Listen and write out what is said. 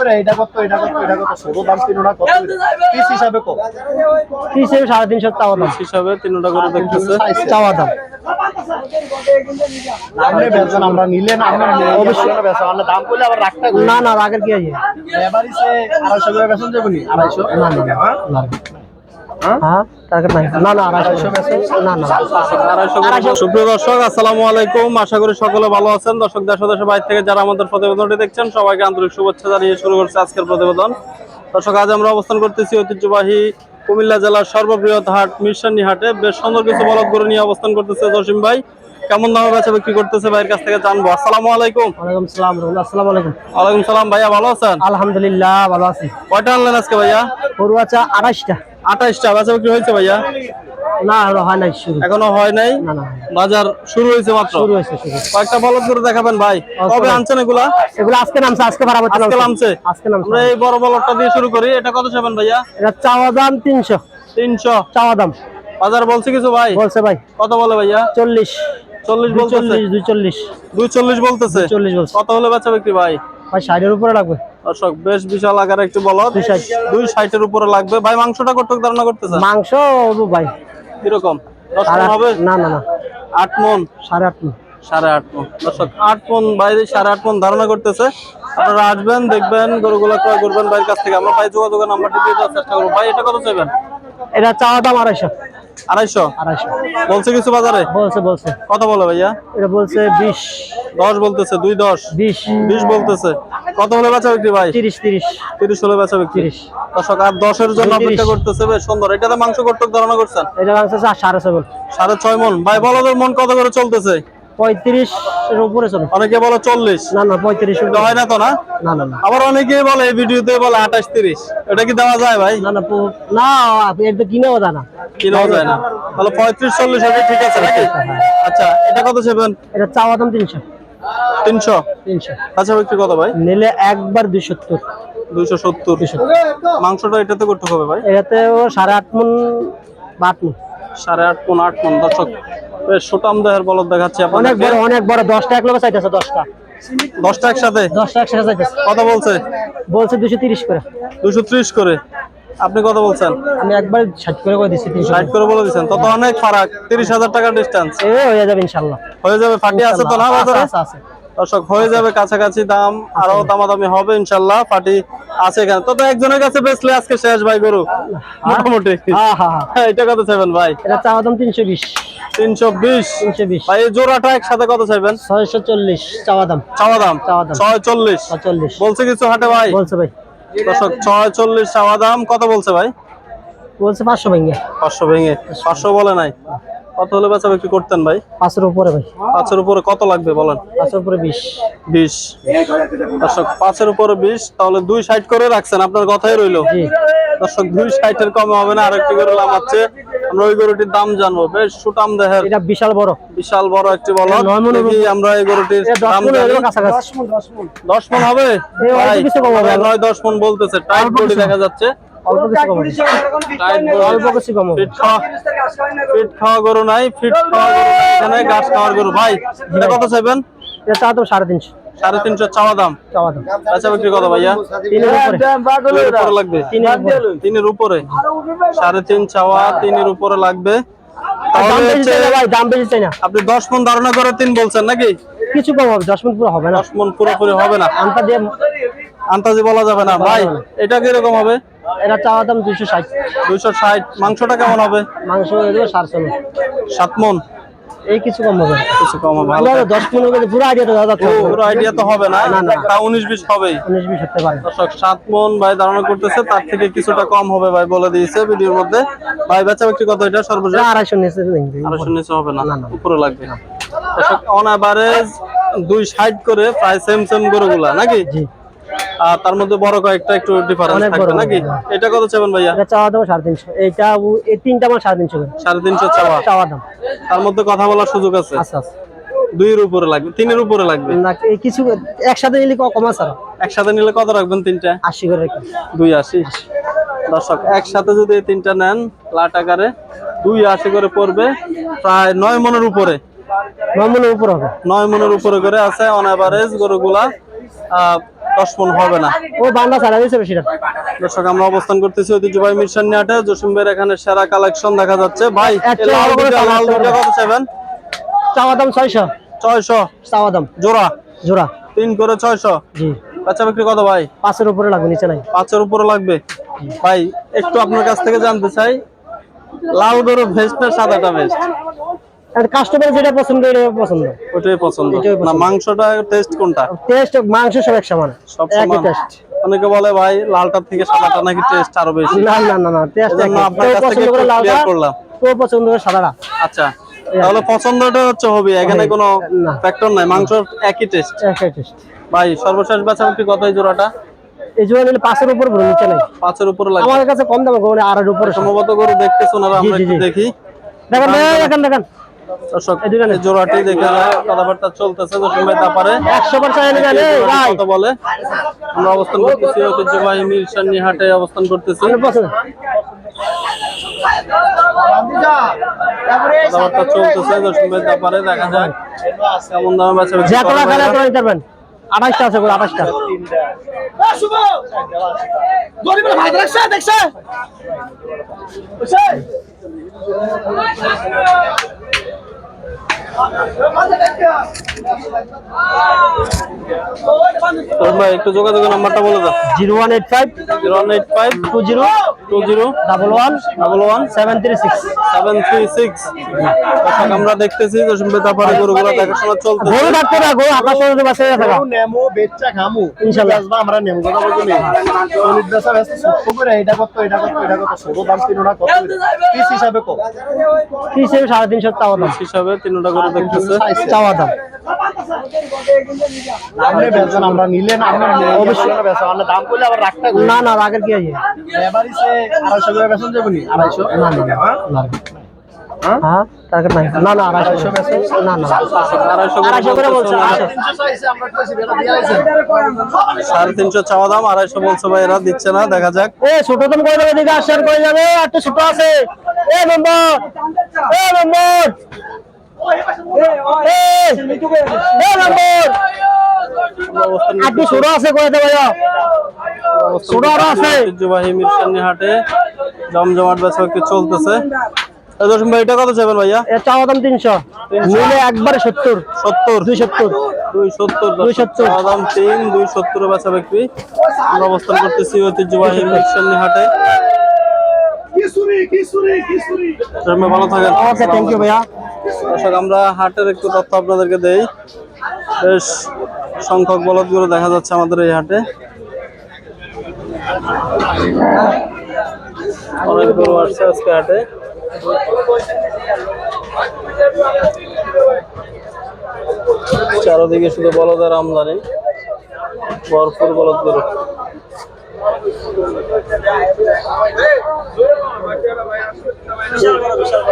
করে এটা কত এটা কত এটা কত ছোট দাম তিনটা কত পিস হিসাবে কত? পিস হিসেবে সাড়ে তিনশো চাওয়া দাম। হিসাবে তিনটা করে দেখতেছে। চাওয়া দাম। আপনি আমরা নিলে না আমরা অবশ্যই। বেচা আমরা দাম করলে আবার রাখতে না না আগের কি আছে? আড়াইশো করে বেচন যাব নি? আড়াইশো? না না না। আসসালামু আলাইকুম। আশা করি সকলে ভালো আছেন। দর্শক দেশ দেশের বাইরে থেকে যারা আমাদের প্রতিবেদনটি দেখছেন সবাইকে আন্তরিক শুভেচ্ছা জানিয়ে শুরু করছে আজকের প্রতিবেদন। দর্শক আজ আমরা অবস্থান করতেছি ঐতিহ্যবাহী কুমিল্লা জেলার সর্ববৃহৎ হাট মিরসানি হাটে। বেশ সুন্দর কিছু বলদ গরু নিয়ে অবস্থান করতেছে জসিম ভাই। কেমন দামে বেচা বিক্রি করতেছে ভাইয়ের কাছ থেকে জানব। আসসালামু আলাইকুম। ওয়ালাইকুম সালাম আসসালামু আলাইকুম। ওয়ালাইকুম সালাম ভাইয়া ভালো আছেন? আলহামদুলিল্লাহ ভালো আছি। কয়টা আনলেন আজকে ভাইয়া? গরু আছে আড়াইশটা। আঠাইশটা বেচা বিক্রি হয়েছে ভাইয়া? না হয় নাই শুরু। এখনও হয় নাই? বাজার শুরু হয়েছে মাত্র? শুরু হয়েছে কয়েকটা বলদ করে দেখাবেন ভাই। কবে আনছেন এগুলা? এগুলো আজকে নামছে আজকে ভাড়া আজকে নামছে। আজকে নামছে। আমরা এই বড় বলদটা দিয়ে শুরু করি। এটা কত চাবেন ভাইয়া? এটা চাওয়া দাম চাওয়া দাম। বাজার বলছে কিছু ভাই? বলছে ভাই। কত বলে ভাইয়া? চল্লিশ। চল্লিশ বলতেছে? চল্লিশ দুই চল্লিশ। দুই চল্লিশ বলতেছে? চল্লিশ বলছে। কত হলে বেচা বিক্রি ভাই? ভাই ষাটের উপরে লাগবে। দর্শক বেশ বিশাল আকার একটি বলদ। দুই। ষাটের উপরে লাগবে। ভাই মাংসটা কত ধারণা করতেছে মাংস ভাই। কীরকম? দশ মন হবে? না না না। আট মন? সাড়ে আট মণ। সাড়ে আট মন। দর্শক আট মন বাইরে সাড়ে আট মন ধারণা করতেছে। আপনারা আসবেন দেখবেন গরুগুলো ক্রয় করবেন ভাইয়ের কাছ থেকে। আমরা ভাই যোগাযোগের নাম্বারটি দিয়ে দেওয়ার চেষ্টা করব। ভাই এটা কত চাইবেন? এটা চাওয়া দাম আড়াইশো। আড়াইশো? আড়াইশো। বলছে কিছু বাজারে? বলছে বলছে। কত বলে ভাইয়া। এটা বলছে বিশ। দশ বলতেছে দুই দশ। বিশ। বিশ বলতেছে। কত হলে বেচা বিক্রি ভাই? তিরিশ তিরিশ। তিরিশ হলে বেচা বিক্রি। তিরিশ। দর্শক আর দশের জন্য অপেক্ষা করতেছে বেশ সুন্দর। এটাতে মাংস কত ধারণা করছেন? এটা মাংস আছে সাড়ে সেভেন সাড়ে ছয় মন ভাই বলদের মন কত করে চলতেছে? পঁয়ত্রিশ এর উপরে চলে। অনেকে বলে চল্লিশ। না না পঁয়ত্রিশ এটা হয় না তো না? না না আবার অনেকেই বলে এই ভিডিওতে বলে আঠাশ তিরিশ। এটা কি দেওয়া যায় ভাই? না না না আপনি এটা কিনেও দা না। কিনেও যায় না। তাহলে পঁয়ত্রিশ চল্লিশ হবে ঠিক আছে নাকি? আচ্ছা এটা কত ছেবেন এটা চাওয়া দাম তিনশো। তিনশো? আচ্ছা বিক্রি কত ভাই? নিলে একবার দুই সত্তর। দুইশো সত্তর। মাংসটা এটাতে করতে হবে ভাই? সাড়ে আট মন মন সাড়ে আট মন দর্শক বেশ সুটাম দেহের বলদ দেখাচ্ছি অনেক বড় অনেক বড়। দশটা এক লোক চাইতেছে দশটা। দশটা একসাথে? দশটা একসাথে চাইতেছে। কত বলছে? বলছে দুশো তিরিশ করে। দুশো ত্রিশ করে। আপনি কত বলছেন? আমি একবার ষাট করে করে দিচ্ছি ষাট করে বলে দিচ্ছেন। তত অনেক ফারাক। তিরিশ হাজার টাকার ডিস্টেন্স এ হয়ে যাবে ইনশাল্লাহ। হয়ে যাবে ফাটি আছে তো না বাজারে? আছে, আছে। দর্শক হয়ে যাবে কাছাকাছি দাম আরও দামাদামি হবে ইনশাল্লাহ পার্টি আছে এখানে। তত একজনের কাছে বেচলে আজকে শেষ ভাই গরু? মোটামুটি। হ্যাঁ হ্যাঁ হ্যাঁ। হ্যাঁ, এটা কত চাইবেন ভাই? এটা চাওয়া দাম তিনশো বিশ। তিনশো বিশ? তিনশো বিশ। ভাই জোড়াটা একসাথে কত চাইবেন? ছয়শো চল্লিশ চাওয়া দাম। চাওয়া দাম? চাওয়া দাম। ছয় চল্লিশ চল্লিশ বলছে কিছু হাটে ভাই? বলছে ভাই। দর্শক ছয় চল্লিশ চাওয়া দাম কত বলছে ভাই? বলছে পাঁচশো ভেঙে পাঁচশো ভেঙে পাঁচশো বলে নাই। কত হলে বেচা বিক্রি করতেন ভাই? পাঁচের উপরে ভাই। পাঁচের উপরে কত লাগবে বলেন? পাঁচের উপরে বিশ। বিশ। দর্শক পাঁচের উপরে বিশ তাহলে দুই সাইড করে রাখছেন আপনার কথাই রইল। দর্শক দুই সাইটের কমে হবে না আরেকটি গরু লামাচ্ছে আমরা ওই গরুটির দাম জানব। বেশ সুটাম দেহের এটা বিশাল বড়। বিশাল বড় একটি বল আমরা এই গরুটির দশ দাম দশ মন হবে। নয় দশ মন বলতেছে। টাইট কিছু। দেখা যাচ্ছে। অল্প কিছু কম অল্প কিছু কম ফিট খাওয়া ফিট খাওয়া গরু নাই ফিট খাওয়া এখানে ঘাস খাওয়ার গরু। ভাই এটা কত চাইবেন? এটা চাওয়া দাম সাড়ে তিনশো। সাড়ে তিনশো চাওয়া দাম? চাওয়া দাম আচ্ছা বিক্রি কত ভাইয়া? তিনের উপরে। লাগবে। তিনের উপরে। সাড়ে তিন চাওয়া তিনের উপরে লাগবে। আপনি দশ মন ধারণা করে তিন বলছেন নাকি? কিছু কম হবে দশ মিনিট পুরো হবে না। দশ মন পুরোপুরি হবে না। আন্তাজি বলা যাবে না। ভাই এটা কীরকম হবে? এটা চাওয়া দাম দুইশো ষাট। দুইশো ষাট। মাংসটা কেমন হবে? মাংস ছয় সাত মন? এই কিছু কম হবে। কিছু কম হবে ভালো হবে, দশ পনেরো কেজি পুরো আইডিয়া তো দাদা পুরো আইডিয়া তো হবে না? না, না। তা উনিশ বিশ হবেই। উনিশ বিশ হতে পারে। দর্শক সাত মন ভাই ধারণা করতেছে তার থেকে কিছুটা কম হবে ভাই বলে দিয়েছে ভিডিওর মধ্যে। ভাই বেচা বিক্রি কত এটা এটা আড়াইশো নিচে আড়াইশো নিচে হবে না? না, না। উপরে লাগবে। দর্শক অন অ্যাভারেজ দুই সাইড করে প্রায় সেম সেম গরুগুলা নাকি? জি। আর তার মধ্যে বড় কয়েকটা একটু ডিফারেন্স থাকবে নাকি? হ্যাঁ। এটা কত চাবেন ভাইয়া? এটা চাওয়া দাম সাড়ে তিনশো। এইটা এই তিনটা আমার সাড়ে তিনশো করে। সাড়ে তিনশো চাওয়া। চাওয়া দাম। তার মধ্যে কথা বলার সুযোগ আছে? আচ্ছা আচ্ছা দুইয়ের উপরে লাগবে তিনের উপরে লাগবে? না এই কিছু একসাথে নিলে কম আছে একসাথে নিলে কত রাখবেন তিনটা? আশি করে রাখি। দুই আশি? দর্শক একসাথে যদি তিনটা নেন লাট আকারে দুই আশি করে পড়বে প্রায় নয় মনের উপরে। নয় মনের উপরে হবে। নয় মনের উপরে করে আছে অন অ্যাভারেজ গরুগুলা আহ, দশ মন হবে না। ও বান্দা ছাড়া দিয়েছে দর্শক আমরা অবস্থান করতেছি ঐতিহ্যবাহী মিরসানি হাটে জসিম ভাইয়ের এখানে সেরা কালেকশন দেখা যাচ্ছে। ভাই লাল দুইটা, লাল দুইটা কত চাইবেন? চাওয়া দাম ছয়শো। ছয়শো। চাওয়া দাম। জোড়া? জোড়া। তিন করে ছয়শো? জি। বাচ্চা বিক্রি কত ভাই? পাঁচের উপরে লাগবে নিচে নাই। পাঁচের উপরে লাগবে? ভাই একটু আপনার কাছ থেকে জানতে চাই। লাল গরু ভেস্ট না সাদাটা ভেস্ট আর কাস্টমার যেটা পছন্দ করে পছন্দ। ওটাই পছন্দ। না মাংসটা টেস্ট কোনটা? টেস্ট মাংস সব এক সমান সব একই টেস্ট অনেকে বলে ভাই লালটার থেকে সাদাটা নাকি টেস্ট আরও বেশি? না না না না টেস্ট আপনার কাছ থেকে করে clear করলাম। কেউ পছন্দ করে সাদাটা। আচ্ছা তাহলে পছন্দটা হচ্ছে হবে এখানে কোনো। ফ্যাক্টর নাই মাংস একই টেস্ট একই টেস্ট ভাই সর্বশেষ বাচ্চা বিক্রি কত এই জোড়াটা? এই জন্য নিলে পাঁচের উপর পুরো নিচে নাই। পাঁচের উপরে আমাদের কাছে কম দামে গরু আড়াইর উপরে সম্ভবত গরু দেখতেছো না আমরা একটু দেখি। দেখেন দেখেন দেখেন। দর্শক এই জোড়াটি দেখে কথাবার্তা চলতেছে দর্শক ভাই তারপরে একশো কথা বলে। আমরা অবস্থান করতেছি ঐতিহ্যবাহী মিরসানি হাটে অবস্থান করতেছি। কথাবার্তা চলতেছে দর্শক ভাই তারপরে দেখা যায় কেমন দামে পারবেন। আঠাশটা আছে করে আঠাশটা। তরুণ まだ大丈夫 ভাই একটু যোগাযোগের নাম্বারটা বলে দাও zero one eight five zero one eight five two zero two zero double one double one seven three six seven three six আমরা দেখতেছি দর্শক ভাই তারপরে গরুগুলো দেখাশোনা চলতেছে। গরু থাকতে না গরু আকাশ পর্যন্ত থাকা। নেমো বেচা খামু। ইনশাল্লাহ। বেচবা আমরা নেমো কথা বলতে নেই সলিড বেচা করে এটা কত এটা কত এটা কত ছোট দাম তিনোটা কত পিস হিসাবে কত কি হিসেবে সাড়ে তিনশো চাওয়া দাম। হিসাবে তিনটা গরু দেখতেছে। চাওয়া দাম। আপনি বেচবেন আমরা নিলে না আমরা অবশ্যই বেচা আমরা দাম করলে আবার রাখতে না না আগের কি আছে এবারই আড়াইশো করে বেচন যাব নি আড়াইশো না না না হ্যাঁ টার্গেট নাই না না আড়াইশো না না আড়াইশো আড়াইশো করে বলছে আড়াইশো তিনশো চাইছে আমরা কইছি বেলা দিয়ে আইছে সাড়ে তিনশো চাওয়া দাম আড়াইশো বলছে ভাই এরা দিচ্ছে না দেখা যাক এ ছোট দাম করে দেবে দিকে আসার করে যাবে একটা ছোট আছে এ নম্বর এ নম্বর এ এ নম্বর অবস্থান আপনি ছোট আছে করে দেবে ছোট আরও আছে। ঐতিহ্যবাহী মিরসানি হাটে জমজমাট বেচা চলতেছে। এই ভাই এটা কত চাইবেন ভাইয়া? এ চাওয়া দাম তিনশো। একবারে সত্তর। সত্তর? দুই সত্তর। দুই সত্তর দুই সত্তর। দাম তিন দুই সত্তর বেচা বিক্রি। আমরা অবস্থান করতেছি ঐতিহ্যবাহী মিরসানি হাটে। ভালো থাকেন। ওকে থ্যাংক ইউ ভাইয়া। দর্শক আমরা হাটের একটু তথ্য আপনাদেরকে দেই। বেশ সংখ্যক বলদগুলো দেখা যাচ্ছে আমাদের এই হাটে। অনেক গরু আসছে আজকে হাটে। চারদিকে শুধু বলদের আমদানি ভরপুর বলদ গরু বিশাল বড় বিশাল